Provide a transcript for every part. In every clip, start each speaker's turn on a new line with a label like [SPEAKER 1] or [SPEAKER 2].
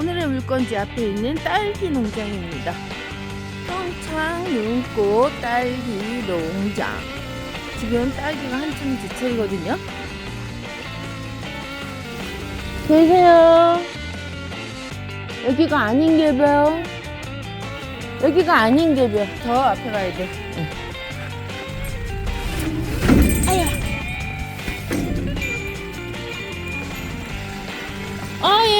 [SPEAKER 1] 오늘의 물건지 앞에 있는 딸기 농장입니다. 평창 눈꽃 딸기 농장. 지금 딸기가 한참 제철이거든요. 계세요. 여기가 아닌 게벼. 여기가 아닌 게벼. 저 앞에 가야 돼. 응. 아야. 아, 예.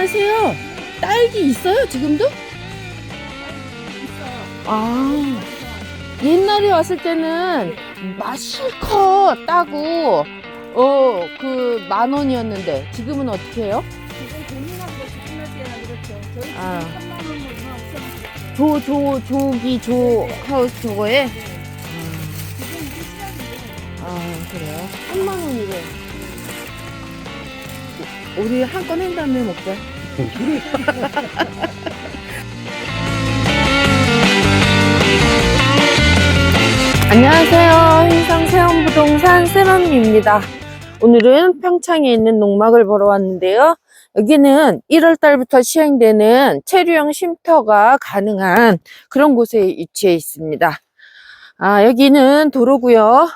[SPEAKER 1] 안녕하세요. 딸기 있어요, 지금도? 아, 옛날에 왔을 때는 맛실컷 따고, 어, 그, 만 원이었는데, 지금은 어떻게 해요? 아.
[SPEAKER 2] 지금 3만 원 얼마 없어요.
[SPEAKER 1] 조, 조, 조기, 조, 하우스 저거에?
[SPEAKER 2] 시작이에요.
[SPEAKER 1] 아, 그래요? 3만 원이래. 우리 한건한 다음에 먹자. 안녕하세요. hin성세원부동산 세런입니다. 오늘은 평창에 있는 농막을 보러 왔는데요. 여기는 1월 달부터 시행되는 체류형 쉼터가 가능한 그런 곳에 위치해 있습니다. 아, 여기는 도로고요.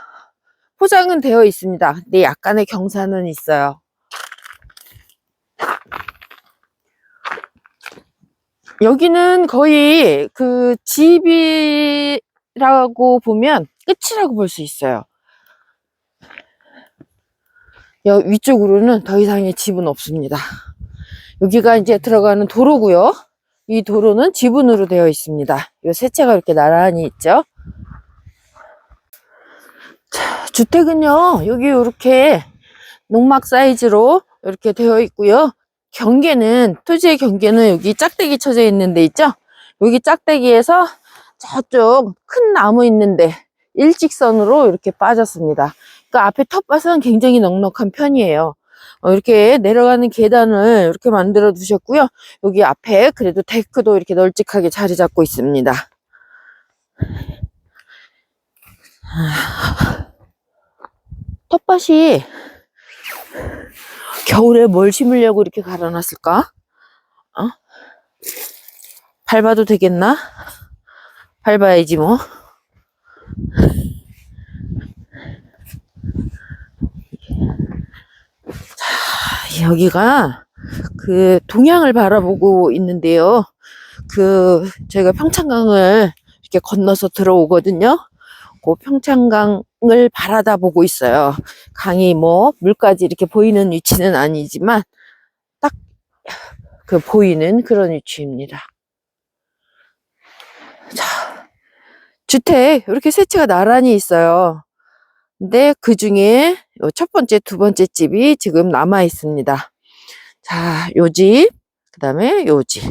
[SPEAKER 1] 포장은 되어 있습니다. 근데 약간의 경사는 있어요. 여기는 거의 그 집이라고 보면 끝이라고 볼 수 있어요. 여 위쪽으로는 더 이상의 집은 없습니다. 여기가 이제 들어가는 도로고요. 이 도로는 지분으로 되어 있습니다. 이 세 채가 이렇게 나란히 있죠. 자, 주택은요, 여기 이렇게 농막 사이즈로 이렇게 되어 있고요. 경계는, 토지의 경계는 여기 짝대기 쳐져 있는 데 있죠? 여기 짝대기에서 저쪽 큰 나무 있는데 일직선으로 이렇게 빠졌습니다. 그러니까 앞에 텃밭은 굉장히 넉넉한 편이에요. 어, 이렇게 내려가는 계단을 이렇게 만들어 두셨고요. 여기 앞에 그래도 데크도 이렇게 널찍하게 자리 잡고 있습니다. 텃밭이 겨울에 뭘 심으려고 이렇게 갈아놨을까? 어? 밟아도 되겠나? 밟아야지 뭐. 자, 여기가 그 동양을 바라보고 있는데요. 그 저희가 평창강을 이렇게 건너서 들어오거든요. 그 평창강 을 바라다 보고 있어요. 강이 뭐 물까지 이렇게 보이는 위치는 아니지만 딱 그 보이는 그런 위치입니다. 자, 주택 이렇게 세 채가 나란히 있어요. 근데 그 중에 요첫 번째, 두 번째 집이 지금 남아 있습니다. 자, 요 집, 그 다음에 요 집.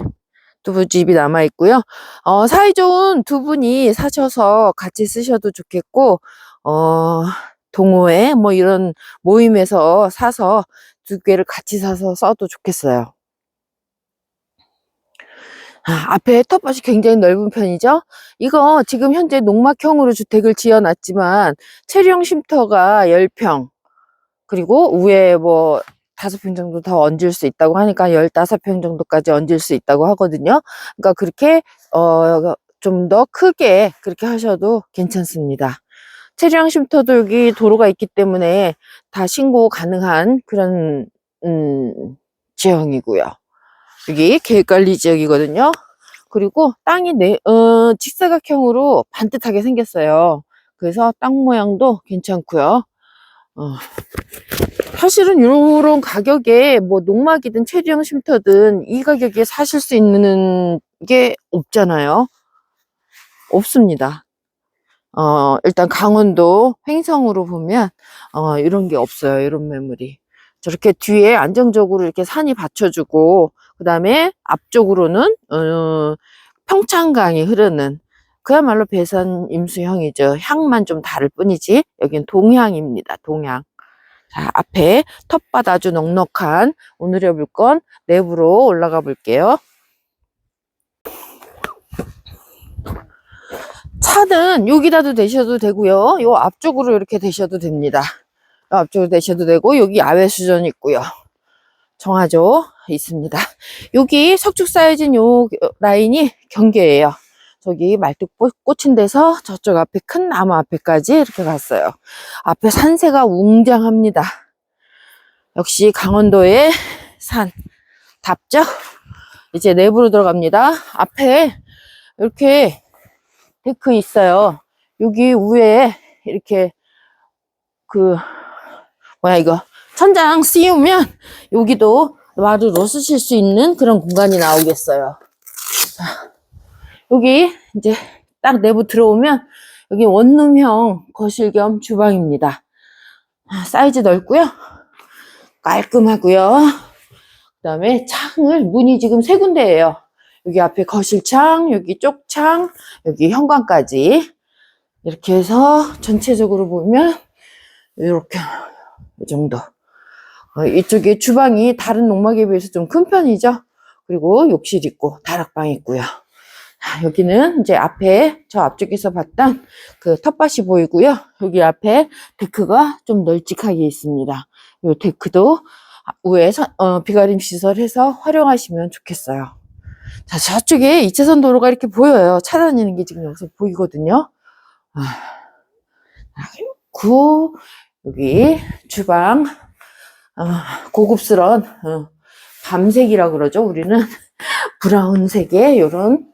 [SPEAKER 1] 두 집이 남아 있고요. 어, 사이좋은 두 분이 사셔서 같이 쓰셔도 좋겠고, 어, 동호회 뭐 이런 모임에서 사서 두 개를 같이 사서 써도 좋겠어요. 아, 앞에 텃밭이 굉장히 넓은 편이죠. 이거 지금 현재 농막형으로 주택을 지어놨지만 체류형 쉼터가 10평 그리고 위에 뭐 5평 정도 더 얹을 수 있다고 하니까 15평 정도까지 얹을 수 있다고 하거든요. 그러니까 그렇게 어, 좀 더 크게 그렇게 하셔도 괜찮습니다. 체류형 쉼터도 여기 도로가 있기 때문에 다 신고 가능한 그런 음, 지형이고요. 여기 계획관리 지역이거든요. 그리고 땅이 네, 어, 직사각형으로 반듯하게 생겼어요. 그래서 땅 모양도 괜찮고요. 어, 사실은 이런 가격에 뭐 농막이든 체류형 쉼터든 이 가격에 사실 수 있는 게 없잖아요. 없습니다. 어, 일단 강원도 횡성으로 보면 어, 이런 게 없어요. 이런 매물이. 저렇게 뒤에 안정적으로 이렇게 산이 받쳐주고 그 다음에 앞쪽으로는 어, 평창강이 흐르는 그야말로 배산 임수형이죠. 향만 좀 다를 뿐이지 여긴 동향입니다. 동향. 자, 앞에 텃밭 아주 넉넉한 오늘의 물건 내부로 올라가 볼게요. 차는 여기다도 대셔도 되고요. 요 앞쪽으로 이렇게 대셔도 됩니다. 앞쪽으로 내셔도 되고 여기 야외 수전 있고요. 정화조 있습니다. 여기 석축 쌓여진 요 라인이 경계예요. 저기 말뚝 꽂힌 데서 저쪽 앞에 큰 나무 앞에까지 이렇게 갔어요. 앞에 산세가 웅장합니다. 역시 강원도의 산 답죠? 이제 내부로 들어갑니다. 앞에 이렇게 데크 있어요. 여기 위에 이렇게 그 뭐야 이거 천장 씌우면 여기도 마루로 쓰실 수 있는 그런 공간이 나오겠어요. 자, 여기 이제 딱 내부 들어오면 여기 원룸형 거실 겸 주방입니다. 아, 사이즈 넓고요. 깔끔하고요. 그 다음에 창을 문이 지금 세 군데예요. 여기 앞에 거실창, 여기 쪽창, 여기 현관까지 이렇게 해서 전체적으로 보면 이렇게 이 정도. 어, 이쪽에 주방이 다른 농막에 비해서 좀 큰 편이죠. 그리고 욕실 있고 다락방 있고요. 자, 여기는 이제 앞에 저 앞쪽에서 봤던 그 텃밭이 보이고요. 여기 앞에 데크가 좀 널찍하게 있습니다. 이 데크도 위에 선- 어, 비가림 시설해서 활용하시면 좋겠어요. 자, 저쪽에 2차선 도로가 이렇게 보여요. 차 다니는 게 지금 여기서 보이거든요. 아, 그, 여기 주방, 아, 고급스러운, 어, 밤색이라고 그러죠. 우리는 브라운색의 이런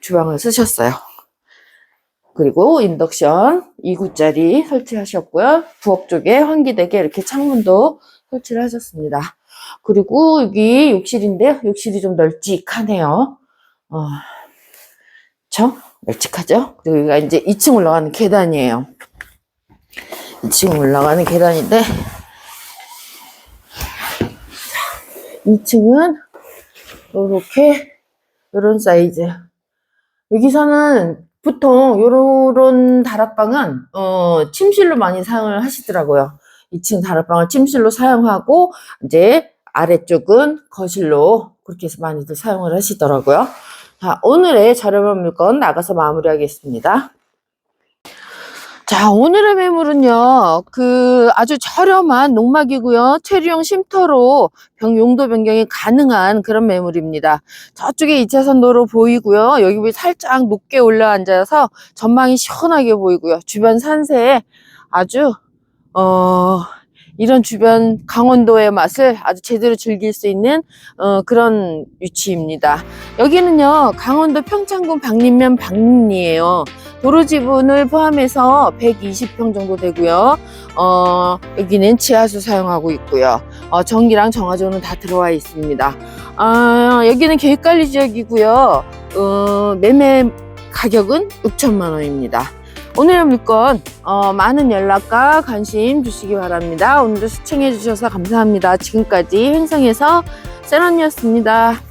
[SPEAKER 1] 주방을 쓰셨어요. 그리고 인덕션 2구짜리 설치하셨고요. 부엌 쪽에 환기되게 이렇게 창문도 설치를 하셨습니다. 그리고 여기 욕실인데요. 욕실이 좀 널찍하네요. 어, 그쵸? 널찍하죠? 그리고 여기가 이제 2층 올라가는 계단이에요. 2층 올라가는 계단인데, 2층은 이렇게, 이런 사이즈. 여기서는 보통 요런 다락방은, 어, 침실로 많이 사용을 하시더라고요. 2층 다락방을 침실로 사용하고, 이제 아래쪽은 거실로 그렇게 해서 많이들 사용을 하시더라고요. 자, 오늘의 저렴한 물건 나가서 마무리하겠습니다. 자, 오늘의 매물은요, 그 아주 저렴한 농막이고요. 체류용 쉼터로 병, 용도 변경이 가능한 그런 매물입니다. 저쪽에 2차선 도로 보이고요. 여기 살짝 높게 올라앉아서 전망이 시원하게 보이고요. 주변 산세에 아주, 어, 이런 주변 강원도의 맛을 아주 제대로 즐길 수 있는 어, 그런 위치입니다. 여기는요 강원도 평창군 박림면 박림리예요. 도로 지분을 포함해서 120평 정도 되고요. 어, 여기는 지하수 사용하고 있고요. 어, 전기랑 정화조는 다 들어와 있습니다. 아, 여기는 계획관리 지역이고요. 어, 매매 가격은 6천만 원입니다. 오늘의 물건 어, 많은 연락과 관심 주시기 바랍니다. 오늘도 시청해 주셔서 감사합니다. 지금까지 행성에서 세런이었습니다.